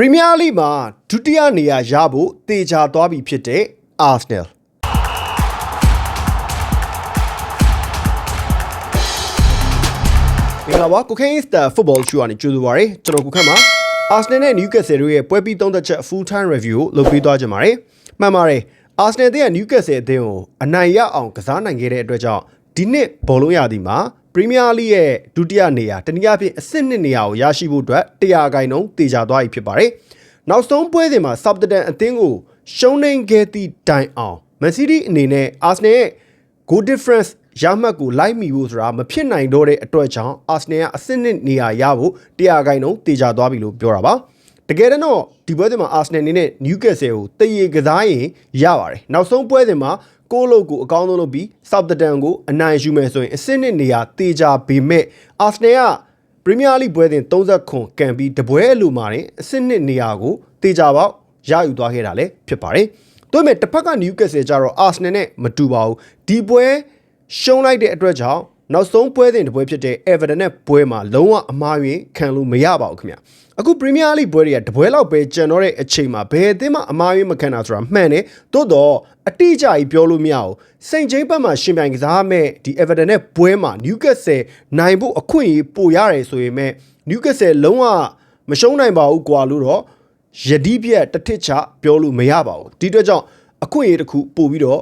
ပရီးမီးယားလိမှာဒုတိယနေရာရဖို့တေချာသွားပြီဖြစ်တဲ့အာဆနယ်မင်္ဂလာပါကိုခိုင်းစတာဖုတ်ဘောရှူအနေကြိုဆိုပါရစေကျွန်တော်ကိုခန့်ပါအာဆနယ်နဲ့နယူးကက်ဆယ်တို့ရဲ့ပွဲပြီးသုံးသက်ချက် full time review ကိုလုပ်ပြီးသွားကြပါမယ်မှန်ပါတယ်အာဆနယ်တဲ့နယူးကက်ဆယ်အသင်းကိုအနိုင်ရအောင်ကစားနိုင်ခဲ့တဲ့အတွက်ကြောင့်ဒီနှစ်ဘောလုံးရသည်မှာပရီးမီးယားလိရဲ့ဒုတိယနေရာတနည်းအားဖြင့်အဆင့်နှစ်နေရာကိုရရှိဖို့အတွက်100ခိုင်နှုန်းတေချာသွားပြီဖြစ်ပါတယ်နောက်ဆုံးပွဲစဉ်မှာ Southampton အသင်းကိုရှုံးနိမ့်ခဲ့သည့်တိုင်အောင် Man City အနေနဲ့ Arsenal ရဲ့ goal difference ရမှတ်ကိုလိုက်မိဖို့ဆိုတာမဖြစ်နိုင်တော့တဲ့အတွက်ကြောင့် Arsenal ကအဆင့်နှစ်နေရာရဖို့100ခိုင်နှုန်းတေချာသွားပြီလို့ပြောတာပါ တကယ်တော့ဒီပွဲစဉ်မှာ Arsenal အနေနဲ့ Newcastle ကိုတရေကစားရင်ရပါတယ်နောက်ဆုံးပွဲစဉ်မှာကိုယ့်လုတ်ကိုအကောင်းဆုံးလုပ်ပြီး Southampton ကိုအနိုင်ယူမယ်ဆိုရင်အဆင့်နှစ်နေရာတေချာပေမဲ့ Arsenal ကပရီးမီးယားလိပွဲစဉ်30ခွန်ကန်ပြီးတပွဲအလိုမှာတင်အဆင့်နှစ်နေရာကိုတေချာပေါက်ရယူသွားခဲ့တာလည်းဖြစ်ပါတယ်။ဒါပေမဲ့တစ်ဖက်ကနယူးကက်ဆယ်ကျတော့အာဆနယ်နဲ့မတူပါဘူး။ဒီပွဲရှုံးလိုက်တဲ့အတွက်ကြောင့် နောက်ဆုံးပွဲစဉ်တစ်ပွဲဖြစ်တဲ့ Everton နဲ့ပွဲမှာလုံးဝအမှားယွင်းခံလို့မရပါဘူးခင်ဗျာ။အခုပရီးမီးယားလိပွဲတွေကတပွဲလောက်ပဲကျန်တော့တဲ့အချိန်မှာဘယ်အသင်းမှအမှားယွင်းမခံတာဆိုတာမှန်တယ်။သို့တော့အတိအကျကြီးပြောလို့မရဘူး။စိန်ချင်းဘက်မှာရှင်ပြိုင်ကစားမဲ့ဒီ Everton နဲ့ပွဲမှာ Newcastle နိုင်ဖို့အခွင့်အရေးပိုရတယ်ဆိုရင်မဲ့ Newcastle လုံးဝမရှုံးနိုင်ပါဘူးကွာလို့တော့ယတိပြက်တစ်ထစ်ချပြောလို့မရပါဘူးဒီအတွက်ကြောင့်အခွင့်အရေးတစ်ခုပို့ပြီးတော့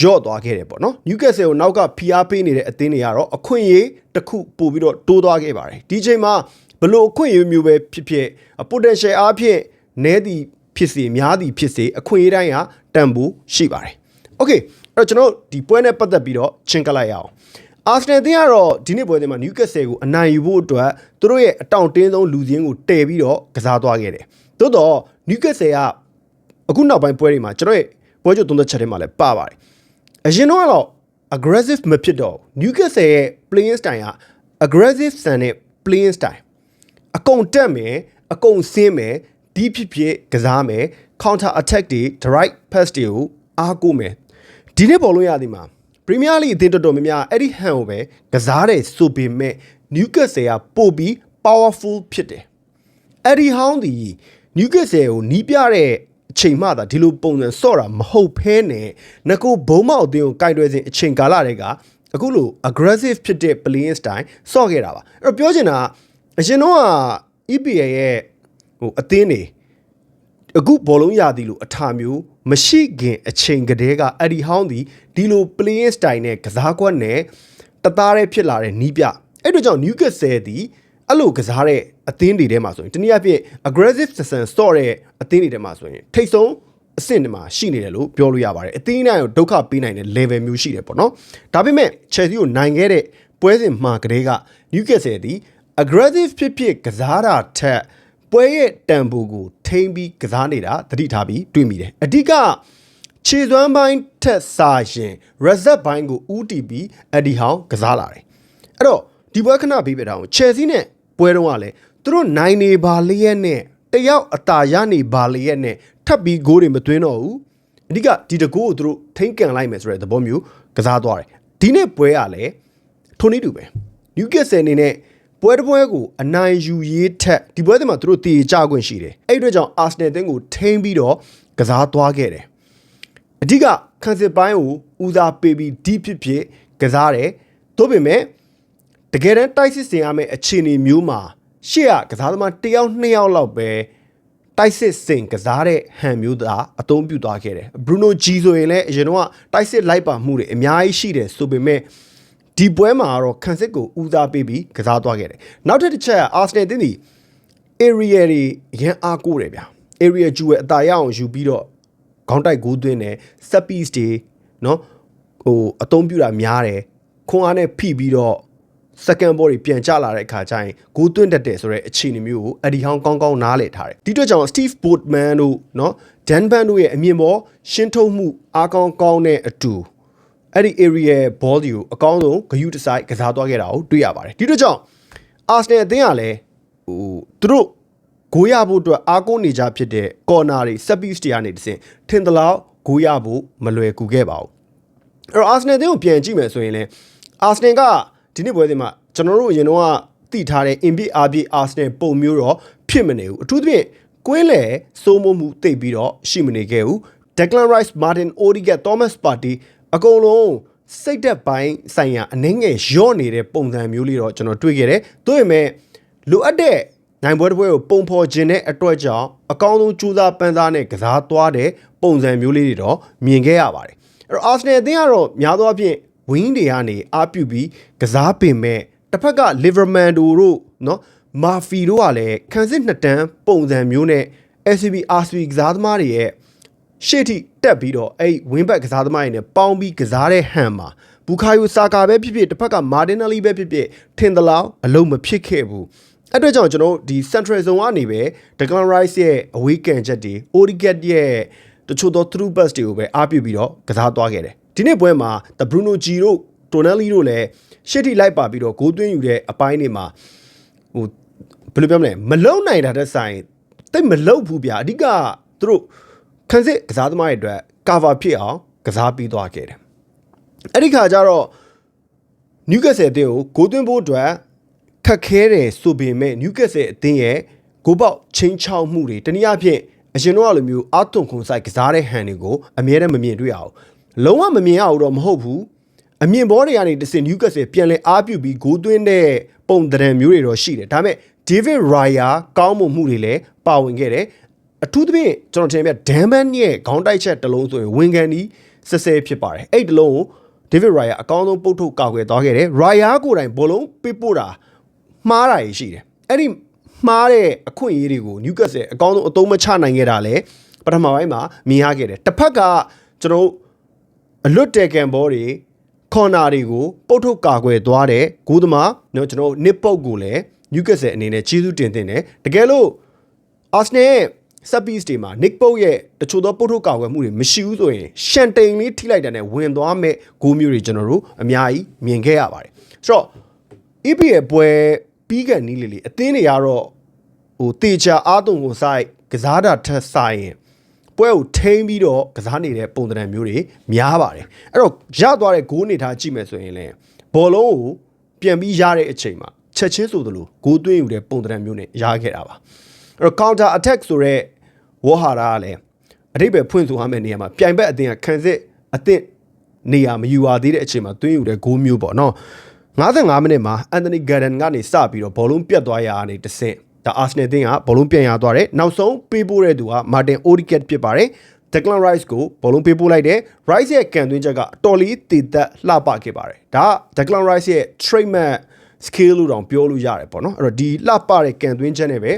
ရော့သွားခဲ့တယ်ပေါ့နော် Newcastle ကိုနောက်ကဖိအားပေးနေတဲ့အသင်းတွေကတော့အခွင့်အရေးတစ်ခုပို့ပြီးတော့တိုးသွားခဲ့ပါတယ်ဒီချိန်မှာဘလို့အခွင့်အရေးမျိုးပဲဖြစ်ဖြစ် potential အားဖြင့်နဲသည်ဖြစ်စေများသည်ဖြစ်စေအခွင့်အရေးတိုင်းဟာတန်ဖိုးရှိပါတယ် Okay အဲ့တော့ကျွန်တော်ဒီပွဲနဲ့ပတ်သက်ပြီးတော့ချင်းကလိုက်ရအောင်အာဆနယ်တင်းကတော့ဒီနေ့ပွဲထဲမှာနယူးကက်ဆယ်ကိုအနိုင်ယူဖို့အတွက်သူတို့ရဲ့အတောင်တင်းဆုံးလူစင်းကိုတည်ပြီးတော့ကစားသွားခဲ့တယ်။သို့တော့နယူးကက်ဆယ်ကအခုနောက်ပိုင်းပွဲတွေမှာကျွန်တော်ရဲ့ပွဲချုပ်သုံးသက်ချက်တွေမှာလည်းပါပါတယ်။ အရင်တော့ကတော့ aggressive မဖြစ်တော့ Newcastle ရဲ့ playing style က aggressive ဆန်တဲ့ playing style အကုန်တက်မယ်အကုန်ဆင်းမယ်ဒီဖြစ်ဖြစ်ကစားမယ် counter attack တွေ direct pass တွေကိုအားကိုးမယ်ဒီနေ့ပေါ်လို့ရသည်မှာပရီးမီးယားလိအသင်းတော်တော်များများအဲ့ဒီဟန်ကိုပဲကစားတယ်ဆိုပေမဲ့ Newcastle ကပို့ပြီး powerful ဖြစ်တယ်အဲ့ဒီဟောင်းဒီ Newcastle ကိုနီးပြတဲ့ အချိန်မှသာဒီလိုပုံစံဆော့တာမဟုတ်ဖဲနဲ့ငကိုဘုံမောက်အသင်းကိုကင်တွယ်စဉ်အချိန်ကာလတွေကအခုလို aggressive ဖြစ်တဲ့ playing style ဆော့ခဲ့တာပါအဲ့တော့ပြောချင်တာကအရင်တော့က EPL ရဲ့ဟိုအသင်းတွေအခုဘောလုံးရသည်လို့အထာမျိုးမရှိခင်အချိန်ကတည်းကအဲ့ဒီဟောင်းသည်ဒီလို playing style နဲ့ကစားကွက်နဲ့တသားတည်းဖြစ်လာတဲ့နီးပြအဲ့တို့ကြောင့် Newcastle သည် အဲ့လိုကစားတဲ့အသင်းတွေထဲမှာဆိုရင်တနည်းအားဖြင့် aggressive season store တဲ့အသင်းတွေထဲမှာဆိုရင်ထိတ်ဆုံးအဆင့်တွေမှာရှိနေတယ်လို့ပြောလို့ရပါတယ်အသင်းတိုင်းကိုဒုက္ခပေးနိုင်တဲ့ level မျိုးရှိတယ်ပေါ့နော်ဒါပေမဲ့ Chelsea ကိုနိုင်ခဲ့တဲ့ပွဲစဉ်မှာကတည်းက Newcastle သည် aggressive ဖြစ်ဖြစ်ကစားတာထက်ပွဲရဲ့တန်ဖိုးကိုထိမ့်ပြီးကစားနေတာသတိထားပြီးတွေ့မိတယ်အဓိကခြေစွမ်းပိုင်းထက်စာရင် reset ပိုင်းကိုဥတီပြီးအဒီဟောင်းကစားလာတယ်အဲ့တော့ဒီပွဲခဏပြီးပြတာကို Chelsea နဲ့ ပွဲတော့ကလည်းသူတို့နိုင်နေပါလျက်နဲ့တယောက်အသာရနေပါလျက်နဲ့ထပ်ပြီးဂိုးတွေမသွင်းတော့ဘူးအဓိကဒီတကူကိုသူတို့ထိမ့်ကန်လိုက်မယ်ဆိုတဲ့သဘောမျိုးကစားသွားတယ်ဒီနေ့ပွဲကလည်းထိုနည်းတူပဲ Newcastle အနေနဲ့ပွဲတစ်ပွဲကိုအနိုင်ယူရေးထက်ဒီပွဲတွေမှာသူတို့တည်ကြခွင့်ရှိတယ်အဲ့ဒီအတွက်ကြောင့် Arsenal တင်းကိုထိန်းပြီးတော့ကစားသွားခဲ့တယ်အဓိကခံစစ်ပိုင်းကိုဦးစားပေးပြီးဒီဖြစ်ဖြစ်ကစားတယ်သို့ပေမဲ့ တကယ်တမ်းတိုက်စစ်စင်ရမယ့်အခြေအနေမျိုးမှာရှေ့ကကစားသမားတစ်ယောက်နှစ်ယောက်လောက်ပဲတိုက်စစ်စင်ကစားတဲ့ဟန်မျိုးသားအသုံးပြုသွားခဲ့တယ်။ Bruno G ဆိုရင်လည်းအရင်တော့တိုက်စစ်လိုက်ပါမှုတွေအများကြီးရှိတယ်ဆိုပေမဲ့ဒီပွဲမှာတော့ခံစစ်ကိုဦးစားပေးပြီးကစားသွားခဲ့တယ်။နောက်ထပ်တစ်ချက်က Arsenal တင်းဒီ area တွေရန်အားကိုးတယ်ဗျ။ area ကျူရဲ့အတာရအောင်ယူပြီးတော့ခေါင်းတိုက်ဂိုးသွင်းတယ်။ set piece တွေနော်ဟိုအသုံးပြုတာများတယ်။ခွန်အားနဲ့ဖိပြီးတော့ second ball တွေပြန်ကျလာတဲ့အခါကျရင်ဂိုးသွင်းတတ်တယ်ဆိုတဲ့အခြေအနေမျိုးကိုအဒီဟောင်းကောင်းကောင်းနားလည်ထားတယ်ဒီအတွက်ကြောင့် Steve Boatman တို့เนาะ Dan Ban တို့ရဲ့အမြင်ပေါ်ရှင်းထုတ်မှုအားကောင်းကောင်းတဲ့အတူအဲ့ဒီ area ball တွေကိုအကောင်းဆုံးဂယုတစိုက်ကစားသွားခဲ့တာကိုတွေ့ရပါတယ်ဒီအတွက်ကြောင့် Arsenal အသင်းကလည်းဟိုသူတို့ဂိုးရဖို့အတွက်အားကိုးနေကြဖြစ်တဲ့ corner တွေ set piece တွေကနေတစင်ထင်သလောက်ဂိုးရဖို့မလွယ်ကူခဲ့ပါဘူးအဲ့တော့ Arsenal အသင်းကိုပြန်ကြည့်မယ်ဆိုရင်လည်း Arsenal က ဒီနေ့ပွဲစဉ်မှာကျွန်တော်တို့အရင်တော့သိထားတဲ့ in big RB Arsenal ပုံမျိုးတော့ဖြစ်မနေဘူးအထူးသဖြင့်ကွင်းလေစိုးမိုးမှုတိတ်ပြီးတော့ရှိမနေခဲ့ဘူး Declan Rice Martin Odegaard Thomas Partey အကုန်လုံးစိတ်သက်ပိုင်းဆိုင်ရာအနှင်းငယ်ရော့နေတဲ့ပုံစံမျိုးလေးတော့ကျွန်တော်တွေ့ခဲ့တယ်။သို့ပေမဲ့လိုအပ်တဲ့နိုင်ပွဲတစ်ပွဲကိုပုံဖော်ခြင်းတဲ့အတွက်ကြောင့်အကောင်းဆုံးကြိုးစားပန်းစားနဲ့ကစားသွားတဲ့ပုံစံမျိုးလေးတွေတော့မြင်ခဲ့ရပါတယ်။အဲ့တော့ Arsenal အသင်းကတော့များသောအားဖြင့် wing တွေကနေအားပြုပြီးကစားပင်မဲ့တစ်ဖက်က Liverman တို့နော်မာဖီတို့ကလည်းခံစစ်နှစ်တန်းပုံစံမျိုးနဲ့ SCB RCB ကစားသမားတွေရဲ့ရှေ့ထိတက်ပြီးတော့အဲ့ဝင်းဘက်ကစားသမားတွေနဲ့ပေါင်းပြီးကစားတဲ့ဟန်မှာဘူခါယိုစာကာပဲဖြစ်ဖြစ်တစ်ဖက်ကမာတင်နယ်လီပဲဖြစ်ဖြစ်ထင်သလောက်အလုံးမဖြစ်ခဲ့ဘူးအဲ့အတွက်ကြောင့်ကျွန်တော်တို့ဒီ central zone ကနေပဲ Declan Rice ရဲ့အဝေးကန်ချက်တွေ Odegaard ရဲ့တချို့သော through pass တွေကိုပဲအားပြုပြီးတော့ကစားသွားခဲ့တယ် ဒီနေ့ပွဲမှာ The Bruno G တို့ Tonelli တို့လည်းရှေ့ထိလိုက်ပါပြီးတော့ဂိုးသွင်းယူတဲ့အပိုင်းတွေမှာဟိုဘယ်လိုပြောမလဲမလုံနိုင်တာတဲ့ဆိုင်တိတ်မလုံဘူးဗျာအဓိကသူတို့ခန်းစစ်ကစားသမားတွေအတွက် cover ဖြစ်အောင်ကစားပြီးသွားခဲ့တယ်အဲ့ဒီခါကျတော့နျူကက်ဆယ်အသင်းကိုဂိုးသွင်းဖို့အတွက်ခက်ခဲတယ်ဆိုပေမဲ့နျူကက်ဆယ်အသင်းရဲ့ဂိုးပေါက်ချင်းချောက်မှုတွေတနည်းအားဖြင့်အရင်တော့လိုမျိုးအာသွန်ခွန်ဆိုင်ကစားတဲ့ဟန်တွေကိုအမြဲတမ်းမမြင်တွေ့ရအောင် လုံးဝမမြင်ရအောင်တော့မဟုတ်ဘူးအမြင်ဘောတွေကနေတစ်စင်နျူကက်ဆယ်ပြန်လဲအားပြုပြီးဂိုးသွင်းတဲ့ပုံသဏ္ဍာန်မျိုးတွေတော့ရှိတယ်ဒါပေမဲ့ David Raya ကောင်းမွန်မှုတွေလည်းပါဝင်ခဲ့တယ်အထူးသဖြင့်ကျွန်တော်ထင်ပြဒမ်ဘန်ရဲ့ခေါင်းတိုက်ချက်တစ်လုံးဆိုရင်ဝင်ကန်ဒီဆဲဆဲဖြစ်ပါတယ်အဲ့ဒီတစ်လုံးကို David Raya အကောင်းဆုံးပုတ်ထုတ်ကောက်ွယ်သွားခဲ့တယ် Raya ကိုယ်တိုင်ဘောလုံးပေးပို့တာမှားတာကြီးရှိတယ်အဲ့ဒီမှားတဲ့အခွင့်အရေးတွေကို Newcastle အကောင်းဆုံးအသုံးမချနိုင်ခဲ့တာလေပထမပိုင်းမှာမြင်ရခဲ့တယ်တစ်ဖက်ကကျွန်တော်တို့ အလွတ်တဲကန်ဘောတွေခေါ်နာတွေကိုပုတ်ထုတ်ကာကွယ်သွားတဲ့ဂိုးသမားเนาะကျွန်တော်တို့နစ်ပုတ်ကိုလည်း Newcastle အနေနဲ့ကျေးဇူးတင်တင်တယ်တကယ်လို့ Arsenal ရဲ့ set piece တွေမှာ Nick Pope ရဲ့တချို့သောပုတ်ထုတ်ကာကွယ်မှုတွေမရှိဘူးဆိုရင်ရှန်တိန်လေးထိလိုက်တာနဲ့ဝင်သွားမဲ့ဂိုးမျိုးတွေကျွန်တော်တို့အများကြီးမြင်ခဲ့ရပါတယ်ဆိုတော့ EP ရဲ့ပွဲပြီးကန်နီးလေးလေးအသင်းတွေကတော့ဟိုတေချာအားသွန်ကိုစိုက်ကစားတာထက်ဆိုင်ရင် ပွဲကိုထိန်းပြီးတော့ကစားနေတဲ့ပုံသဏ္ဍာန်မျိုးတွေများပါတယ်အဲ့တော့ရသွားတဲ့ဂိုးနေထားကြည့်မယ်ဆိုရင်လည်းဘောလုံးကိုပြန်ပြီးရတဲ့အချိန်မှာချက်ချင်းဆိုသလိုဂိုးသွင်းယူတဲ့ပုံသဏ္ဍာန်မျိုးနဲ့ရခဲ့တာပါအဲ့တော့ counter attack ဆိုတဲ့ဝေါ်ဟာရာကလည်းအတိတ်ပဲဖွင့်ဆိုရမယ့်နေရာမှာပြိုင်ဘက်အသင်းကခံစစ်အသင့်နေရာမယူရသေးတဲ့အချိန်မှာသွင်းယူတဲ့ဂိုးမျိုးပေါ့နော်55မိနစ်မှာအန်တိုနီဂါဒန်ကနေစပြီးတော့ဘောလုံးပြတ်သွားရတာနေတစ်ဆင့် ဒါအာဆနယ်တင်းကဘောလုံးပြန်ရသွားတယ်နောက်ဆုံးပေးပို့တဲ့သူကမာတင်အိုဒီကက်ဖြစ်ပါတယ် Declan Rice ကိုဘောလုံးပေးပို့လိုက်တယ် Rice ရဲ့ကန်သွင်းချက်ကအတော်လေးတည်သက်လှပခဲ့ပါတယ်ဒါက Declan Rice ရဲ့ trademark skill လို့တောင်ပြောလို့ရတယ်ပေါ့နော်အဲ့တော့ဒီလှပတဲ့ကန်သွင်းချက်နဲ့ပဲ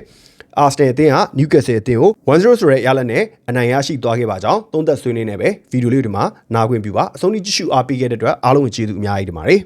အာစနယ်အသင်းက Newcastle အသင်းကို1-0ဆိုတဲ့ရလဒ်နဲ့အနိုင်ရရှိသွားခဲ့ပါကြောင်းသုံးသက်ဆွေးနွေးနေပဲဗီဒီယိုလေးဒီမှာနားခွင့်ပြုပါအဆုံးထိကြည့်ရှုအားပေးခဲ့တဲ့အတွက်အားလုံးကိုကျေးဇူးအများကြီးတင်ပါတယ်